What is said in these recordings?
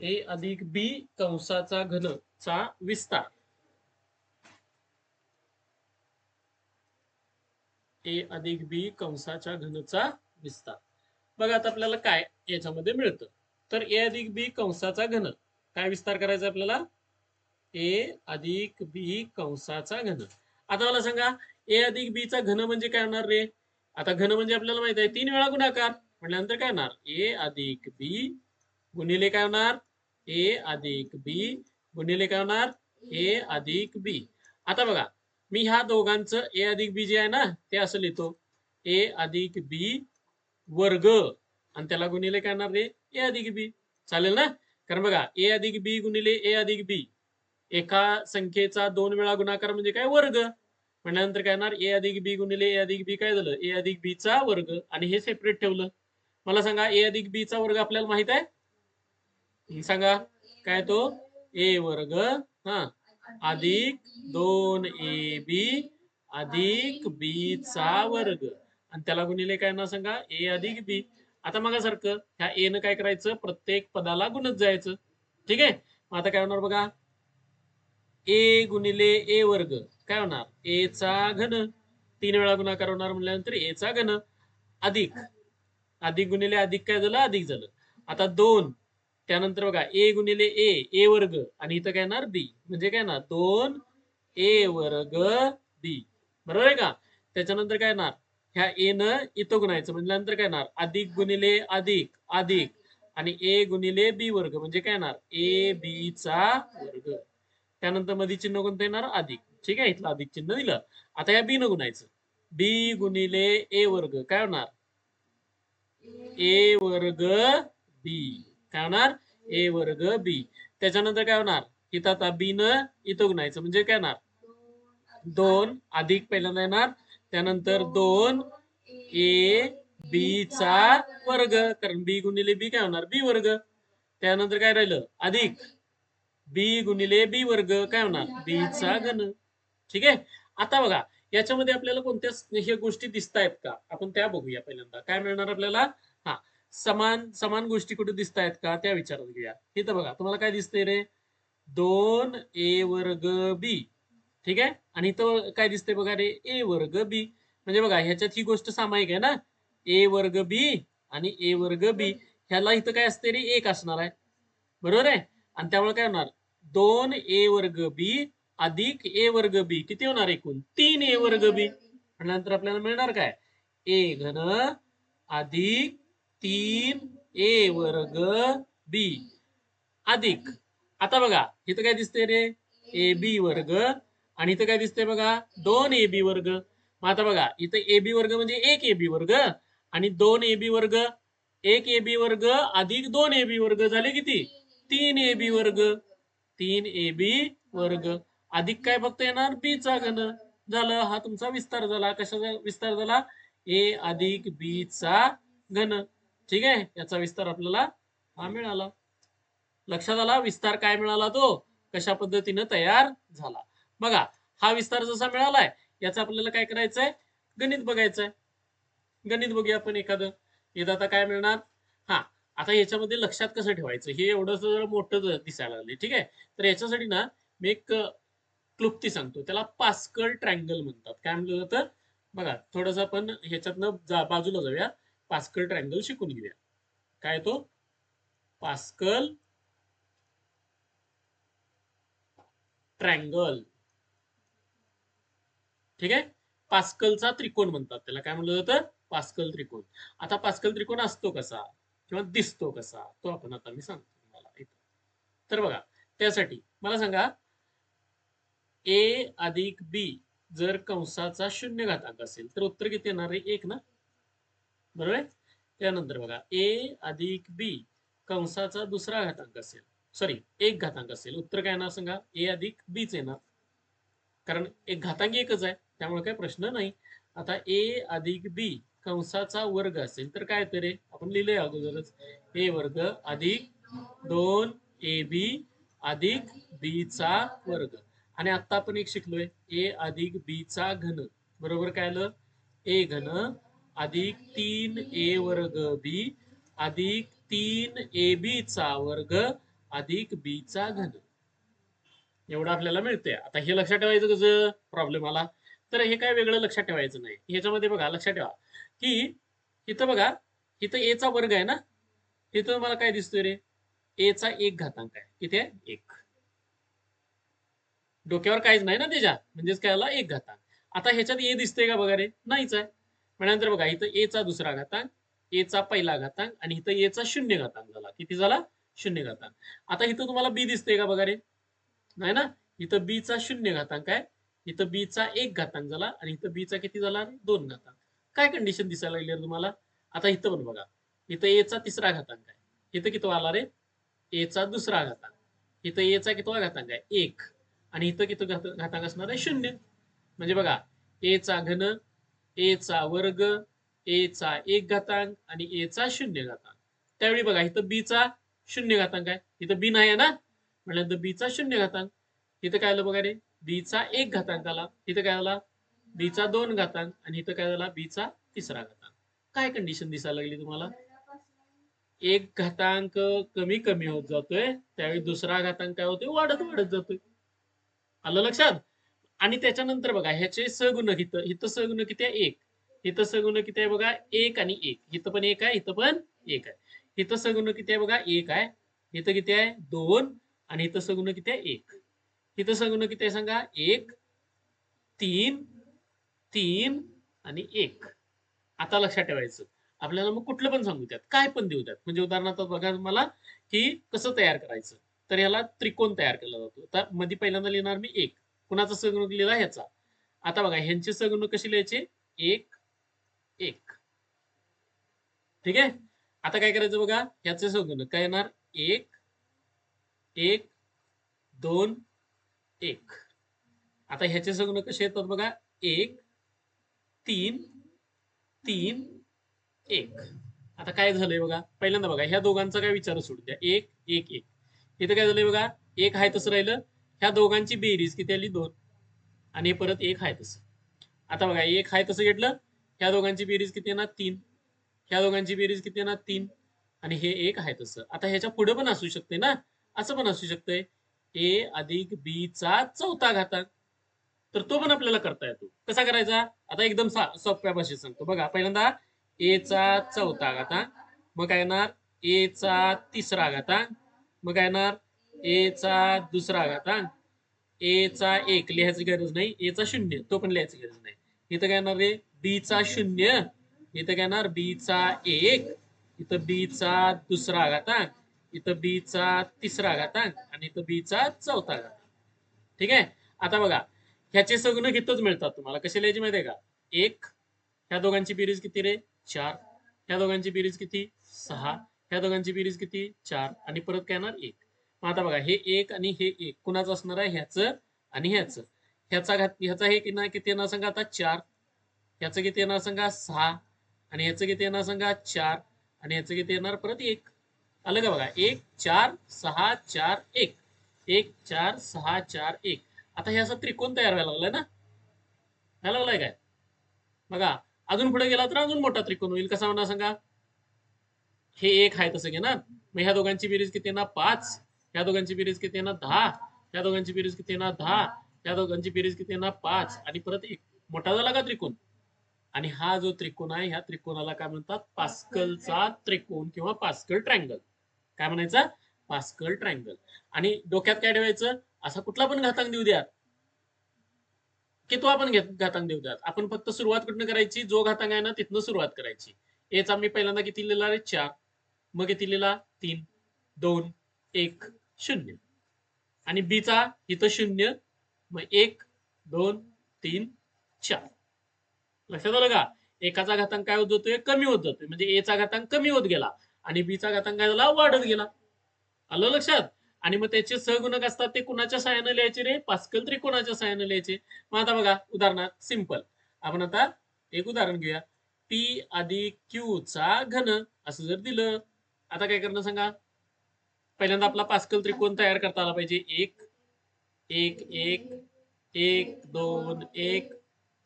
ए अधिक बी कंसाचा घन चा विस्तार. ए अधिक बी कंसाच्या घनचा विस्तार. बघा आता आपल्याला काय याच्यामध्ये मिळतं. तर ए अधिक बी कंसाचा घन काय विस्तार करायचा आपल्याला? ए अधिक बी कंसाचा घन. आता मला सांगा ए अधिक बी चा घन म्हणजे काय होणार रे? आता घन म्हणजे आपल्याला माहीत आहे तीन वेळा गुणाकार. म्हटल्यानंतर काय होणार? ए अधिक बी गुणिले काय होणार? ए अधिक बी गुणिले काय होणार ए अधिक बी आता बघा मी ह्या दोघांचं ए अधिक बी जे आहे ना ते असं लिहितो ए अधिक बी वर्ग आणि त्याला गुणिले काय होणार रे ए अधिक बी चालेल ना कारण बघा ए अधिक बी गुणिले ए अधिक बी एका संख्येचा दोन वेळा गुणाकार म्हणजे काय वर्ग म्हटल्यानंतर काय येणार ए अधिक बी गुणिले ए अधिक बी काय झालं ए अधिक बी चा वर्ग आणि हे सेपरेट ठेवलं मला सांगा ए अधिक बी चा वर्ग आपल्याला माहीत आहे सांगा काय तो? ए वर्ग हा. अधिक दोन ए बी अधिक बी चा वर्ग. आणि त्याला गुणिले काय ना सांगा? ए अधिक बी. आता मग सारखं ह्या ए न काय करायचं? प्रत्येक पदाला गुणत जायचं. ठीक आहे? मग आता काय होणार बघा? ए गुणिले ए वर्ग. काय होणार? ए चा घन. तीन वेळा गुणाकार होणार म्हणल्यानंतर ए चा घन. अधिक. अधिक गुणिले अधिक काय झालं? अधिक झालं. आता दोन. त्यानंतर बघा ए गुणिले ए ए वर्ग आणि इथं काय येणार? बी. म्हणजे काय येणार? दोन ए वर्ग बी. बरोबर आहे का? त्याच्यानंतर काय येणार? ह्या ए न इथं गुणायचं म्हणजे नंतर काय येणार? अधिक गुणिले अधिक अधिक. आणि ए गुणिले बी वर्ग म्हणजे काय येणार? ए बी चा वर्ग. त्यानंतरमध्ये चिन्ह कोणतं येणार? अधिक. ठीक आहे इथलं अधिक चिन्ह दिलं. आता या बी न गुणायचं. बी गुणिले ए वर्ग काय होणार? ए वर्ग बी. काय होणार ए वर्ग बी. त्याच्यानंतर काय होणार? इथं आता बी न इथं गुणायचं म्हणजे काय होणार? दोन अधिक पहिल्यांदा येणार. त्यानंतर दोन ए बी चा वर्ग. कारण बी गुणिले बी काय होणार? बी वर्ग. त्यानंतर काय राहिलं? अधिक. बी गुणिले बी वर्ग काय होणार? बी चा घन. ठीक आहे? आता बघा याच्यामध्ये आपल्याला कोणत्या ह्या गोष्टी दिसत आहेत का? आपण त्या बघूया पहिल्यांदा. काय मिळणार आपल्याला? हा. समान समान गोष्टी कुठे दिसत आहेत का त्या विचारात घेऊया. इथं बघा तुम्हाला काय दिसतंय रे? दोन ए वर्ग बी. ठीक आहे? आणि इथं काय दिसतंय बघा रे? ए वर्ग बी. म्हणजे बघा ह्याच्यात ही गोष्ट सामायिक आहे ना? ए वर्ग बी आणि ए वर्ग बी. ह्याला इथं काय असते रे? एक असणार आहे. बरोबर आहे? आणि त्यामुळे काय होणार? दोन ए वर्ग बी अधिक ए वर्ग बी. किती होणार एकूण? तीन ए वर्ग बी. नंतर आपल्याला मिळणार काय? ए घन अधिक तीन ए वर्ग बी. अधिक. आता बघा इथं काय दिसतंय रे? ए बी वर्ग. आणि इथं काय दिसतंय बघा? दोन ए बी वर्ग. मग आता बघा इथं ए बी वर्ग म्हणजे एक ए बी वर्ग. आणि दोन ए बी वर्ग एक ए बी वर्ग अधिक दोन ए बी वर्ग झाले किती? तीन ए बी वर्ग. तीन ए बी वर्ग. अधिक काय फक्त येणार? बी चा घन. झालं. हा तुमचा विस्तार झाला. कशाचा विस्तार झाला? ए अधिक बी चा घन. ठीक आहे? याचा विस्तार आपल्याला हा मिळाला. लक्षात आला? विस्तार काय मिळाला तो? कशा पद्धतीनं तयार झाला? बघा हा विस्तार जसा मिळालाय याचा आपल्याला काय करायचंय? गणित बघायचंय. गणित बघूया आपण एखादं. इथं आता काय मिळणार? हा आता याच्यामध्ये लक्षात कसं ठेवायचं? हे एवढं जरा मोठं दिसायला लागले ठीक आहे? तर याच्यासाठी ना मी एक क्लुप्ती सांगतो. त्याला पास्कल ट्रँगल म्हणतात. काय म्हणलं जातं? बघा थोडस आपण ह्याच्यातनं जा बाजूला जाऊया. पास्कल ट्रँगल शिकून घेऊया. काय तो? पास्कल ट्रँगल ठीक आहे? पास्कलचा त्रिकोण म्हणतात त्याला. काय म्हणलं जातं? पास्कल त्रिकोण. आता पास्कल त्रिकोण असतो कसा? किंवा दिसतो कसा? तो आपण आता मी सांगतो तुम्हाला इथं. तर बघा त्यासाठी मला सांगा ए अधिक बी जर कंसाचा शून्य घातांक असेल तर उत्तर किती येणार आहे? एक ना? बरोबर आहे? त्यानंतर बघा ए अधिक बी कंसाचा दुसरा घातांक असेल. सॉरी एक घातांक असेल. उत्तर काय येणार सांगा? ए अधिक बीच येणार. कारण एक घातांक एकच आहे त्यामुळे काही प्रश्न नाही. आता ए अधिक बी कंसाचा वर्ग असेल तर काय तर रे? आपण लिहिलंय अगोदरच. ए वर्ग अधिक दोन ए बी अधिक बी चा वर्ग. आणि आता आपण एक शिकलोय. ए अधिक बी चा घन. बरोबर काय आलं? ए घन अधिक तीन ए वर्ग बी अधिक तीन ए बी चा वर्ग अधिक बी चा घन. एवढं आपल्याला मिळतंय. आता हे लक्षात ठेवायचं कसं? प्रॉब्लेम आला. तर हे काय वेगळं लक्षात ठेवायचं नाही. ह्याच्यामध्ये बघा लक्षात ठेवा. की इथं बघा इथं ए चा वर्ग आहे ना? इथं मला काय दिसतोय रे? ए चा एक घातांक आहे. इथे एक. डोक्यावर काहीच नाही ना त्याच्या? म्हणजेच काय आला? एक घातांक. आता ह्याच्यात ए दिसतंय का बघा रे? नाहीच आहे. नंतर बघा इथं ए चा दुसरा घातांक ए चा पहिला घातांक आणि इथं ए चा शून्य घातांक झाला. किती झाला? शून्य घातांक. आता इथं तुम्हाला बी दिसतंय का बघा रे? नाही ना? इथं बी चा शून्य घातांक आहे. इथं बी चा एक घातांक झाला आणि इथं बी चा किती झाला? रे? दोन घातांक. काय कंडिशन दिसायला लागली तुम्हाला? आता इथं पण बघा. इथं ए चा तिसरा घातांक आहे. इथं कितवा आला रे? ए चा दुसरा घातांक. इथं ए चा कितवा घातांक आहे? एक. आणि इथं किती घातांक असणार आहे? शून्य. म्हणजे बघा ए चा घन ए चा वर्ग ए चा एक घातांक आणि ए चा शून्य घातांक. त्यावेळी बघा इथं बी चा शून्य घातांक आहे. इथं बी नाही आहे ना? म्हटल्यानंतर बी चा शून्य घातांक. इथं काय आलं बघा रे? बी चा एक घातांक आला. इथं काय आला? बी चा दोन घातांक आणि इथं काय झाला बी चा तिसरा घातांक. काय कंडिशन दिसायला लागली तुम्हाला? एक घातांक कमी कमी होत जातोय. त्यावेळी दुसरा घातांक काय होतोय? वाढत वाढत जातोय. आलं लक्षात? आणि त्याच्यानंतर बघा ह्याचे सगुण इथं हिथं सगुण किती आहे? एक. इथं सगुण किती आहे बघा? एक आणि एक. इथं पण एक आहे इथं पण एक आहे. इथं सगुण किती आहे बघा? एक आहे. इथं किती आहे? दोन. आणि इथं सगुण किती आहे? एक. इथं सगुण किती आहे सांगा? एक तीन तीन आणि एक. आता लक्षात ठेवायचं. आपल्याला मग कुठलं पण सांगू द्यात. काय पण देऊ द्यात. म्हणजे उदाहरणार्थ बघा मला की कसं तयार करायचं. तर याला त्रिकोण तयार केला जातो. आता मध्ये पहिल्यांदा लिहिणार मी एक. कुणाचा संगणक लिहिला ह्याचा? आता बघा ह्यांचे संगणक कसे लिहायचे? एक एक. ठीक आहे? आता काय करायचं बघा? ह्याचे संगणक काय येणार? एक एक दोन एक. आता ह्याचे संगणक कसे येतात बघा? एक तीन तीन एक. आता काय झालंय बघा? पहिल्यांदा बघा ह्या दोघांचा काय विचार सोडू द्या. एक एक एक. इथं काय झालंय बघा? एक आहे तसं राहिलं. ह्या दोघांची बेरीज किती आली? दोन. आणि परत एक आहे तसं. आता बघा एक आहे तसं घेतलं ह्या दोघांची बेरीज किती येणार? तीन. ह्या दोघांची बेरीज किती येणार? तीन. आणि हे एक आहे तसं. आता ह्याच्या पुढे पण असू शकते ना? असं पण असू शकतंय. ए अधिक बी चा चौथा घातांक. तर तो पण आपल्याला करता येतो. कसा करायचा? आता एकदम सोप्या भाषेत सांगतो. बघा पहिल्यांदा ए चा चौथा घातांक. मग काय येणार? ए चा तिसरा घातांक. मग काय येणार? ए चा दुसरा घातांक ए चा एक लिहायची गरज नाही ए चा शून्य तो पण लिहायची गरज नाही. इथं काय येणार रे? बी चा शून्य इथं काय येणार? बी चा एक इथं बी चा दुसरा घातांक इथं बी चा तिसरा घातांक आणि इथं बी चा चौथा घातांक ठीक आहे? आता बघा ह्याचे सगळं घेतच मिळतात तुम्हाला? कसे लिहायचे माहिती आहे का? एक ह्या दोघांची बेरीज किती रे? चार. ह्या दोघांची बेरीज किती? सहा. ह्या दोघांची बेरीज किती? चार. आणि परत काय येणार? एक. आता बघा हे एक आणि हे एक. कुणाचं असणार आहे? ह्याचं आणि ह्याचं. ह्याचा घात ह्याचा हे किती किती येणार सांगा आता चार. ह्याचं किती येणार सांगा सहा. आणि ह्याचं किती येणार सांगा चार. आणि ह्याचं किती येणार? परत एक. आलं का बघा? एक चार सहा चार एक. एक चार सहा चार एक. आता हे असं त्रिकोण तयार व्हायला लागलाय ना? व्हायला लागलाय काय? बघा अजून पुढे गेला तर अजून मोठा त्रिकोण होईल. कसा म्हणा सांगा हे एक आहे तसं घेणार. मग ह्या दोघांची बेरीज किती येणार? पाच. या दोघांची बेरीज किती येणार दहा. या दोघांची बेरीज किती येणार दहा. या दोघांची बेरीज किती येणार पाच. आणि परत एक. मोठा झाला का त्रिकोण? आणि हा जो त्रिकोण आहे ह्या त्रिकोणाला काय म्हणतात? पास्कलचा त्रिकोण किंवा पास्कल ट्रँगल. काय म्हणायचा? Pascal triangle. आणि डोक्यात काय ठेवायचं? असा कुठला पण घातांक देऊ द्या. की तो आपण घेत- घातांक देऊ द्यात आपण फक्त सुरुवात कुठनं करायची? जो घातांक आहे ना तिथनं सुरुवात करायची. एचा मी पहिल्यांदा किती लिहिला रे चार. मग किती लिहिला? तीन. दोन. एक. शून्य. आणि बी चा इथं शून्य मग एक दोन तीन चार. लक्षात आलं का? एकाचा घातांक काय होत जातोय? कमी होत जातोय. म्हणजे ए चा घातांक कमी होत गेला आणि बी चा घातांक काय झाला? वाढत गेला. आलं लक्षात? आणि मग त्याचे सहगुणक असतात ते कुणाच्या सहाय्याने लिहायचे रे? पास्कल त्रिकोणाच्या सहाय्याने लिहायचे? मग आता बघा उदाहरणार्थ सिंपल आपण आता एक उदाहरण घेऊया. पी अधिक क्यू चा घन असं जर दिलं आता काय करणं सांगा? पहिल्यांदा आपला पास्कल त्रिकोण तयार करता आला पाहिजे. एक एक एक एक दोन एक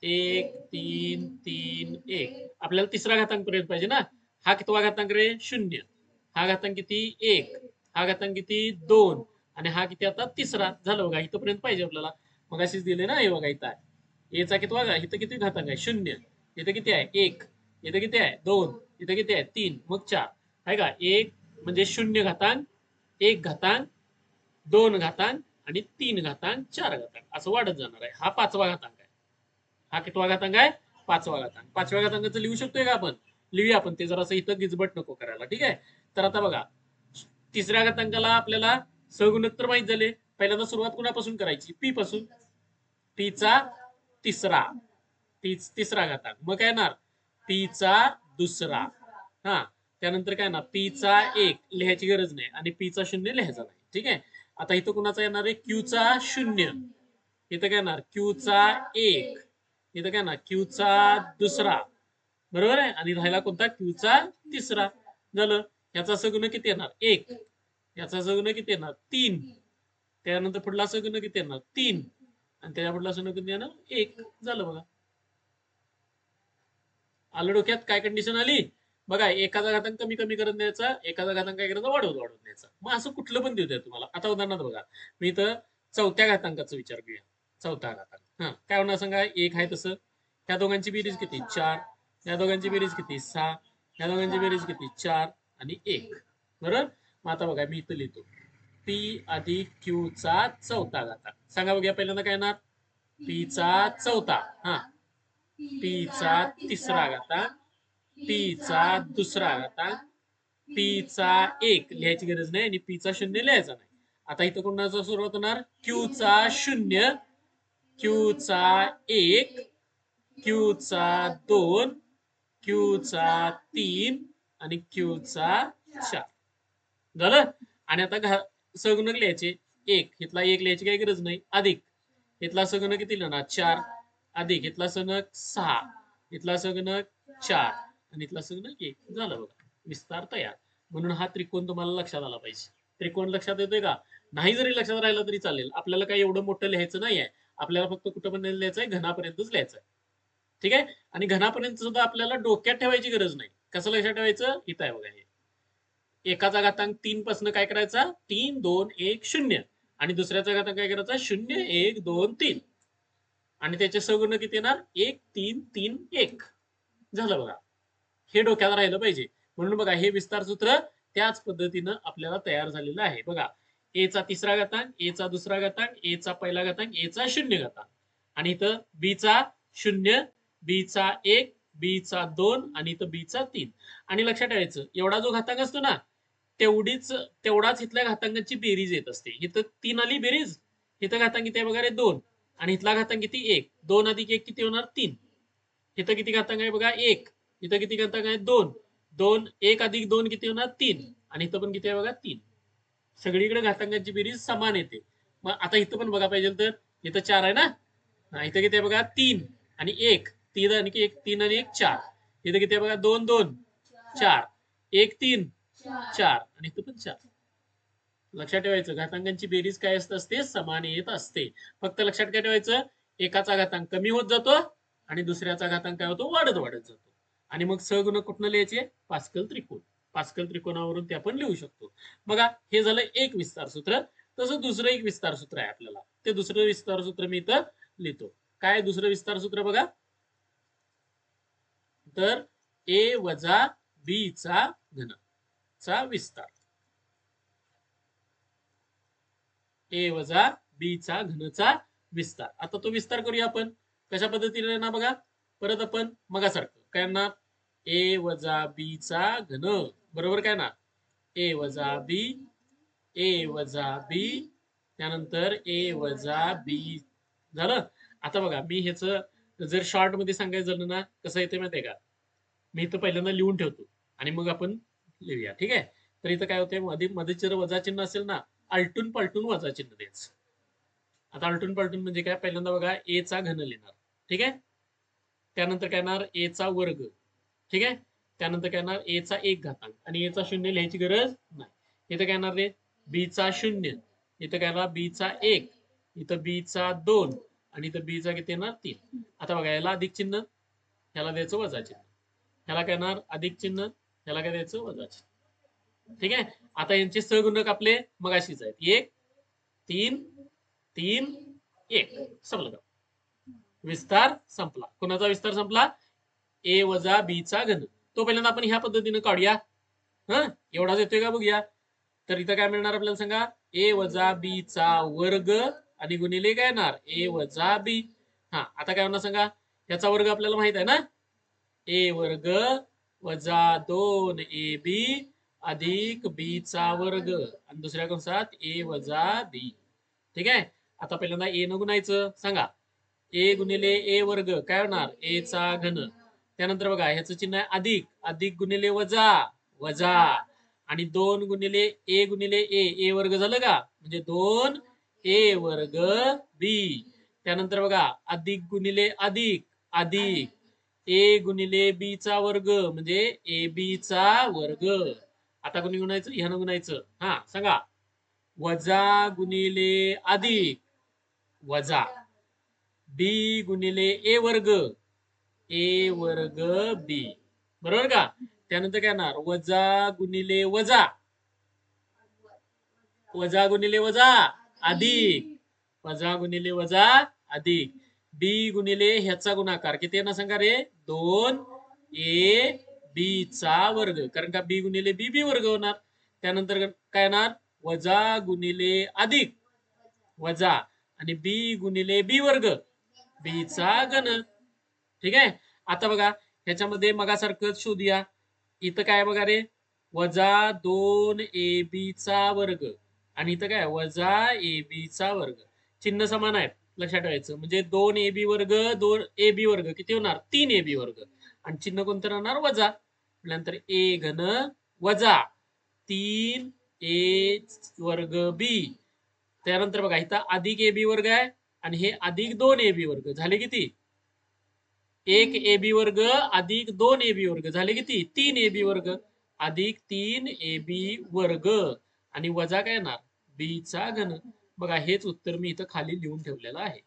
एक तीन तीन एक. आपल्याला तिसरा घातांक पर्यंत पाहिजे ना? हा कितवा घातांक रे? शून्य. हा घातांक किती? एक. हा घातांक किती? दोन. आणि हा किती आता? तिसरा. झालं बघा इथपर्यंत पाहिजे आपल्याला. मग अशीच दिले ना? हे बघा इथं आहे. एचा किती बघा इथं किती घातांक आहे? शून्य. इथं किती आहे? एक. इथं किती आहे? दोन. इथं किती आहे? तीन. मग चार. आहे का? एक म्हणजे शून्य घातांक एक घातांक दोन घातांक आणि तीन घातांक चार घातांक. असं वाढत जाणार आहे. हा पाचवा घातांक आहे. हा कितवा घातांक आहे? पाचवा घातांक. पाचव्या घातांकाचं लिहू शकतोय का आपण? लिहूया आपण. ते जरासं इथं गिजबट नको करायला. ठीक आहे? तर आता बघा. तिसऱ्या घातांकाला आपल्याला सहगुणोत्तर माहीत झाले. पहिल्यांदा सुरुवात कुणापासून करायची? पी पासून. पीचा तिसरा. तीच तिसरा घातांक. मग काय येणार? पीचा दुसरा. हा. त्यानंतर काय ना पीचा एक लिहायची गरज नाही आणि पीचा शून्य लिहायचा नाही. ठीक आहे? आता इथं कुणाचा येणार आहे? क्यूचा शून्य. इथं काय येणार? क्यूचा एक. इथं काय ना क्यूचा दुसरा. बरोबर आहे? आणि राहिला कोणता? क्यूचा तिसरा. झालं? याचा सगुण किती येणार? एक. याचा सगुण किती येणार? तीन. त्यानंतर पुढला सगुण किती येणार? तीन. आणि त्याच्या पुढला सगुण किती येणार? एक. झालं बघा. आलं डोक्यात? काय कंडिशन आली? बघा एखादा घातांक कमी कमी करत द्यायचा एखादा घातांक काय करायचा वाढवत वाढवून द्यायचा. मग असं कुठलं पण देऊ द्या तुम्हाला. आता उदाहरणार्थ बघा मी इथं चौथ्या घातांकाचा विचार करूया. चौथा घातांक. हा काय होणार सांगा? एक आहे तसं. त्या दोघांची बेरीज किती? चार. या दोघांची बेरीज किती? सहा. या दोघांची बेरीज किती? चार आणि एक. बरोबर मग आता बघा मी इथं लिहितो. पी अधिक क्यू चा चौथा घातांक. सांगा बघा पहिल्यांदा काय येणार? पी चा चौथा. हा. पी चा तिसरा घातांक. पी चा दुसरा आता पी चा एक लिहायची गरज नाही आणि पी चा शून्य लिहायचा नाही. आता इथं कोणाचा सुरुवात होणार? क्यू चा शून्य क्यूचा एक क्यूचा दोन क्यूचा तीन आणि क्यूचा चार. झालं? आणि आता घा सगुणक लिहायचे. एक इथला एक लिहायची काही गरज नाही. अधिक इथला सगुणक किती लिहिणार चार. अधिक इथला सगुणक सहा. इथला सगणक चार. आणि इथला सगुणक एक झालं बघा विस्तार तयार म्हणून हा त्रिकोण तुम्हाला लक्षात आला पाहिजे. त्रिकोण लक्षात येतोय का? नाही जरी लक्षात राहिला तरी चालेल. आपल्याला काही एवढं मोठं लिहायचं नाही आहे. आपल्याला फक्त कुठं पण लिहायचं आहे? घनापर्यंतच लिहायचं आहे. ठीक आहे? आणि घनापर्यंत सुद्धा आपल्याला डोक्यात ठेवायची गरज नाही. कसं लक्षात ठेवायचं? इथं आहे बघा हे. एकाचा घातांक तीन पासून काय करायचा? तीन दोन एक शून्य. आणि दुसऱ्याचा घातांक काय करायचा? शून्य एक दोन तीन. आणि त्याचे सगुण किती येणार? एक तीन तीन एक. झालं बघा. हे डोक्यात राहिलं पाहिजे. म्हणून बघा हे विस्तार सूत्र त्याच पद्धतीनं आपल्याला तयार झालेलं आहे. बघा ए चा तिसरा घातांक ए चा दुसरा घातांक ए चा पहिला घातांक ए चा शून्य घातांक. आणि इथं बी चा शून्य बी चा एक बी चा दोन आणि इथं बी चा तीन. आणि लक्षात ठेवायचं एवढा जो घातांक असतो ना तेवढीच तेवढाच इथल्या घातांकाची बेरीज येत असते. इथं तीन आली बेरीज इथं घातांक किती आहे बघा रे दोन. आणि इथला घातांक किती? एक. दोन अधिक एक किती होणार? तीन. इथं किती घातांक आहे बघा? एक. इथं किती घातांक आहेत दोन. दोन एक अधिक दोन किती होणार? तीन. आणि इथं पण किती आहे बघा? तीन. सगळीकडे घातांकांची बेरीज समान येते. मग आता इथं पण बघा पाहिजे तर इथं चार आहे ना? इथं किती आहे बघा? तीन. आणि एक. तीन आणि एक. तीन आणि एक चार. इथं किती आहे बघा? दोन दोन. चार. एक तीन. चार. आणि इथं पण चार. लक्षात ठेवायचं घातांकांची बेरीज काय असत? असते समान येत असते. फक्त लक्षात काय ठेवायचं? एकाचा घातांक कमी होत जातो आणि दुसऱ्याचा घातांक काय होतो? वाढत वाढत जातो. आणि मग सहगुण कुठनं लिहायचे? पास्कल त्रिकोण. पास्कल त्रिकोणावरून ते आपण लिहू शकतो. बघा हे झालं एक विस्तार सूत्र तसं दुसरं एक विस्तार सूत्र आहे आपल्याला. ते दुसरं विस्तार सूत्र मी इथं लिहितो. काय दुसरं विस्तार सूत्र बघा? तर ए वजा बी चा घन चा विस्तार. ए वजा बी चा घनचा विस्तार. आता तो विस्तार करूया आपण. कशा पद्धतीने ना बघा? परत आपण मगासारखं. काय ना ए वजा बी चा घन. बरोबर काय ना? ए वजा बी ए वजा बी त्यानंतर ए वजा बी. झालं? आता बघा मी ह्याच जर शॉर्टमध्ये सांगायचं झालं ना कसं येते माहितीये का? मी इथं पहिल्यांदा लिहून ठेवतो आणि मग आपण लिहूया ठीक आहे? तर इथं काय होतंयमध्ये मध्ये जर वजा चिन्ह असेल ना आलटून पलटून वजा चिन्ह द्यायचं. आता आलटून पलटून म्हणजे काय? पहिल्यांदा बघा ए चा घन लिहिणार ठीक आहे? त्यानंतर काय येणार? ए चा वर्ग. ठीक आहे? त्यानंतर काय येणार ए चा एक घातांक. आणि ए चा शून्य लिहायची गरज नाही. इथं काय येणार रे? बी चा शून्य. इथं काय येणार? बी चा एक. इथं बी चा दोन. आणि इथं बी चा किती येणार? तीन. आता बघा याला अधिक चिन्ह ह्याला द्यायचं वजा चिन्ह. ह्याला काय येणार? अधिक चिन्ह ह्याला काय द्यायचं? वजा चिन्ह. ठीक आहे? आता यांचे सगुणक आपले मगाशीच आहेत. एक तीन तीन एक. संपलं का? विस्तार संपला. कोणाचा विस्तार संपला? ए वजा बीचा घन. तो पहिल्यांदा आपण ह्या पद्धतीने काढूया. हा? एवढाच येतोय का बघूया? तर इथं काय मिळणार आपल्याला सांगा? ए वजा बी चा वर्ग आणि गुणिले काय येणार? ए वजा बी. हा आता काय होणार सांगा? याचा वर्ग आपल्याला माहीत आहे ना? ए वर्ग वजा दोन ए बी अधिक बी चा वर्ग. आणि दुसऱ्या कंसात ए वजा बी. ठीक आहे? आता पहिल्यांदा ए न गुणायचं. सांगा. ए गुणिले ए वर्ग. काय होणार? ए चा घन. त्यानंतर बघा ह्याचं चिन्ह आहे अधिक. अधिक गुणिले वजा वजा. आणि दोन गुणिले ए गुणिले ए. ए वर्ग झालं का? म्हणजे दोन ए वर्ग बी. त्यानंतर बघा अधिक गुणिले अधिक अधिक. ए गुणिले बी चा वर्ग म्हणजे ए बी चा वर्ग. आता कोणी गुणायचं? ह्यानं गुणायचं. हा सांगा. वजा गुणिले अधिक वजा. बी गुणिले ए वर्ग. ए वर्ग बी. बरोबर का? त्यानंतर काय येणार? वजा गुणिले वजा. वजा गुणिले वजा अधिक. वजा गुणिले वजा अधिक. बी गुणिले ह्याचा गुणाकार. किती येणार सांगा रे? दोन. ए बी चा वर्ग. कारण का बी गुणिले बी बी वर्ग होणार. त्यानंतर काय येणार? वजा गुणिले अधिक. वजा. आणि बी गुणिले बी वर्ग. बी चा गण ठीक आहे? आता बघा ह्याच्यामध्ये मगासारखं शोधूया. इथं काय बघा रे? वजा दोन ए बी चा वर्ग. आणि इथं काय? वजा ए बी चा वर्ग. चिन्ह समान आहेत लक्षात ठेवायचं. म्हणजे दोन ए बी वर्ग दोन ए बी वर्ग. किती होणार? तीन ए बी वर्ग. आणि चिन्ह कोणतं राहणार? वजा. नंतर ए घन वजा तीन ए वर्ग बी. त्यानंतर बघा इथं अधिक ए बी वर्ग आहे आणि हे अधिक दोन ए बी वर्ग. झाले किती? एक ए बी वर्ग अधिक दोन ए बी वर्ग. झाले किती? तीन ए बी वर्ग. अधिक तीन ए बी वर्ग. आणि वजा काय येणार? बी चा घन. बघा हेच उत्तर मी इथं खाली लिहून ठेवलेलं आहे.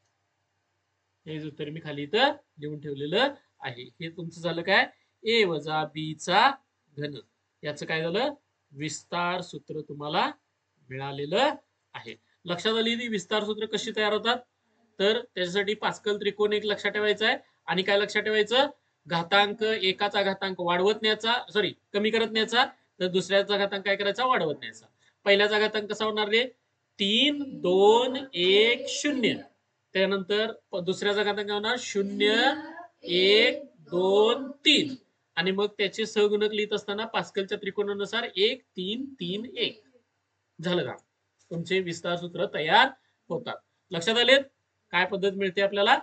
हेच उत्तर मी खाली इथं लिहून ठेवलेलं आहे. हे तुमचं झालं काय? ए वजा बी चा घन. याचं काय झालं? विस्तार सूत्र तुम्हाला मिळालेलं आहे. लक्षात आली ती विस्तार सूत्र कशी तयार होतात? तर त्याच्यासाठी पास्कल त्रिकोण एक लक्षात ठेवायचा आहे. आणि काय लक्षात ठेवायचं? घातांक एकाचा घातांक वाढवत न्यायचा सॉरी कमी करत न्यायचा तर दुसऱ्याचा घातांक काय करायचा? वाढवत न्यायचा पहिल्याचा घातांक कसा होणार रे? तीन दोन एक शून्य. त्यानंतर दुसऱ्याचा घातांक काय होणार? शून्य एक दोन तीन. आणि मग त्याचे सहगुणक लिहित असताना पास्कलच्या त्रिकोणानुसार एक तीन तीन एक. झालं का? तुमचे विस्तार सूत्र तयार होतात. लक्षात आलेत? काय पद्धत मिळते आपल्याला?